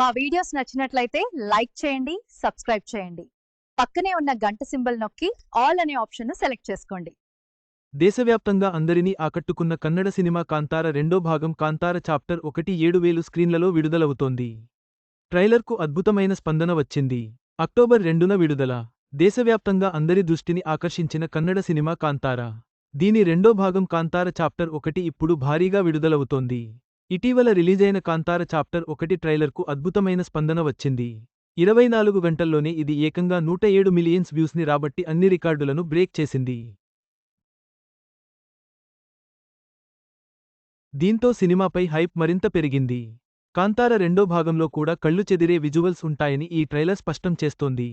మా వీడియోస్ నచ్చినట్లయితే లైక్ చేయండి సబ్స్క్రైబ్ చేయండి. పక్కనే ఉన్న గంట సింబల్ నొక్కి ఆల్ అనే ఆప్షన్ను సెలెక్ట్ చేసుకోండి. దేశవ్యాప్తంగా అందరినీ ఆకట్టుకున్న కన్నడ సినిమా కాంతార రెండో భాగం కాంతార చాప్టర్ ఒకటి ఏడు వేలు స్క్రీన్లలో విడుదలవుతోంది. ట్రైలర్కు అద్భుతమైన స్పందన వచ్చింది. అక్టోబర్ రెండున విడుదల. దేశవ్యాప్తంగా అందరి దృష్టిని ఆకర్షించిన కన్నడ సినిమా కాంతార. దీని రెండో భాగం కాంతార చాప్టర్ ఒకటి ఇప్పుడు భారీగా విడుదలవుతోంది. ఇటీవల రిలీజైన కాంతార చాప్టర్ ఒకటి ట్రైలర్కు అద్భుతమైన స్పందన వచ్చింది. ఇరవై నాలుగు గంటల్లోనే ఇది ఏకంగా నూట ఏడు మిలియన్స్ వ్యూస్ని రాబట్టి అన్ని రికార్డులను బ్రేక్ చేసింది. దీంతో సినిమాపై హైప్ మరింత పెరిగింది. కాంతార రెండో భాగంలో కూడా కళ్ళు చెదిరే విజువల్స్ ఉంటాయని ఈ ట్రైలర్ స్పష్టం చేస్తోంది.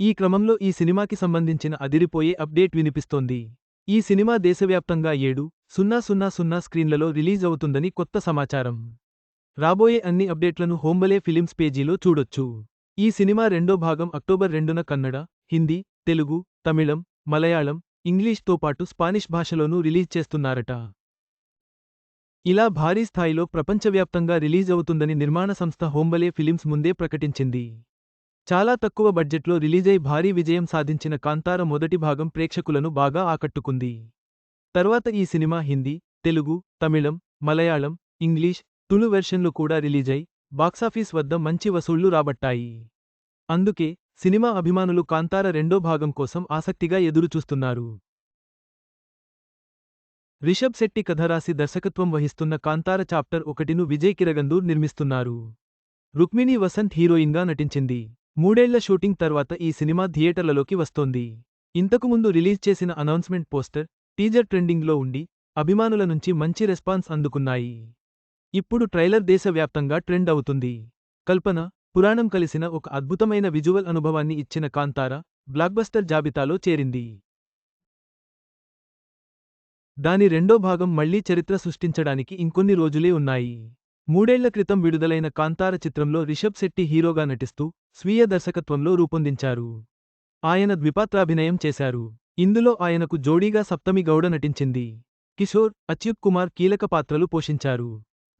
ఈ క్రమంలో ఈ సినిమాకి సంబంధించిన అదిరిపోయే అప్డేట్ వినిపిస్తోంది. ఈ సినిమా దేశవ్యాప్తంగా ఏడు సున్నా సున్నా సున్నా స్క్రీన్లలో రిలీజ్ అవుతుందని కొత్త సమాచారం. రాబోయే అన్ని అప్డేట్లను హోంబలే ఫిలిమ్స్ పేజీలో చూడొచ్చు. ఈ సినిమా రెండో భాగం అక్టోబర్ రెండున కన్నడ హిందీ తెలుగు తమిళం మలయాళం ఇంగ్లీష్తో పాటు స్పానిష్ భాషలోనూ రిలీజ్ చేస్తున్నారట. ఇలా భారీ స్థాయిలో ప్రపంచవ్యాప్తంగా రిలీజ్ అవుతుందని నిర్మాణ సంస్థ హోంబలే ఫిలిమ్స్ ముందే ప్రకటించింది. చాలా తక్కువ బడ్జెట్లో రిలీజై భారీ విజయం సాధించిన కాంతార మొదటి భాగం ప్రేక్షకులను బాగా ఆకట్టుకుంది. తర్వాత ఈ సినిమా హిందీ తెలుగు తమిళం మలయాళం ఇంగ్లీష్ తుళు వెర్షన్లు కూడా రిలీజై బాక్సాఫీస్ వద్ద మంచి వసూళ్ళు రాబట్టాయి. అందుకే సినిమా అభిమానులు కాంతార రెండో భాగం కోసం ఆసక్తిగా ఎదురుచూస్తున్నారు. రిషబ్ శెట్టి కథ రాసి దర్శకత్వం వహిస్తున్న కాంతార చాప్టర్ ఒకటిను విజయ్ కిరగందూర్ నిర్మిస్తున్నారు. రుక్మిణి వసంత్ హీరోయిన్గా నటించింది. మూడేళ్ళ షూటింగ్ తర్వాత ఈ సినిమా థియేటర్లలోకి వస్తోంది. ఇంతకుముందు రిలీజ్ చేసిన అనౌన్స్మెంట్ పోస్టర్ టీజర్ ట్రెండింగ్లో ఉండి అభిమానుల నుంచి మంచి రెస్పాన్స్ అందుకున్నాయి. ఇప్పుడు ట్రైలర్ దేశవ్యాప్తంగా ట్రెండ్ అవుతుంది. కల్పన పురాణం కలిసిన ఒక అద్భుతమైన విజువల్ అనుభవాన్ని ఇచ్చిన కాంతార బ్లాక్బస్టర్ జాబితాలో చేరింది. దాని రెండో భాగం మళ్ళీ చరిత్ర సృష్టించడానికి ఇంకొన్ని రోజులే ఉన్నాయి. మూడేళ్ళ క్రితం విడుదలైన కాంతార చిత్రంలో రిషబ్ శెట్టి హీరోగా నటిస్తూ స్వీయ దర్శకత్వంలో రూపొందించారు. ఆయన ద్విపాత్రాభినయం చేశారు. ఇందులో ఆయనకు జోడీగా సప్తమి గౌడ నటించింది. కిషోర్ అచ్యుత్ కుమార్ కీలక పాత్రలు పోషించారు.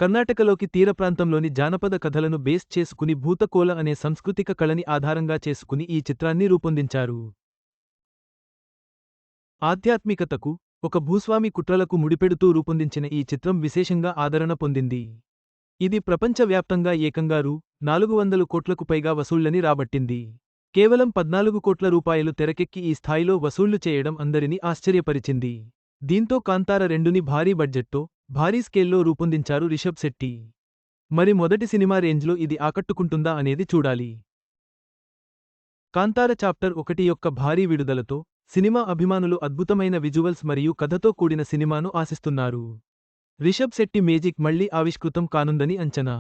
కర్ణాటకలోకి తీర ప్రాంతంలోని జానపద కథలను బేస్ చేసుకుని భూతకోల అనే సంస్కృతిక కళని ఆధారంగా చేసుకుని ఈ చిత్రాన్ని రూపొందించారు. ఆధ్యాత్మికతకు ఒక భూస్వామి కుట్రలకు ముడిపెడుతూ రూపొందించిన ఈ చిత్రం విశేషంగా ఆదరణ పొందింది. ఇది ప్రపంచవ్యాప్తంగా ఏకంగా రూ నాలుగు వందలు కోట్లకు పైగా వసూళ్ళని రాబట్టింది. కేవలం పద్నాలుగు కోట్ల రూపాయలు తెరకెక్కి ఈ స్థాయిలో వసూళ్ళు చేయడం అందరినీ ఆశ్చర్యపరిచింది. దీంతో కాంతార రెండుని భారీ బడ్జెట్తో భారీ స్కేల్లో రూపొందించారు రిషబ్ శెట్టి. మరి మొదటి సినిమా రేంజ్లో ఇది ఆకట్టుకుంటుందా అనేది చూడాలి. కాంతార చాప్టర్ ఒకటి యొక్క భారీ విడుదలతో సినిమా అభిమానులు అద్భుతమైన విజువల్స్ మరియు కథతో కూడిన సినిమాను ఆశిస్తున్నారు. రిషబ్ శెట్టి మేజిక్ మళ్ళీ ఆవిష్కృతం కానుందని అంచనా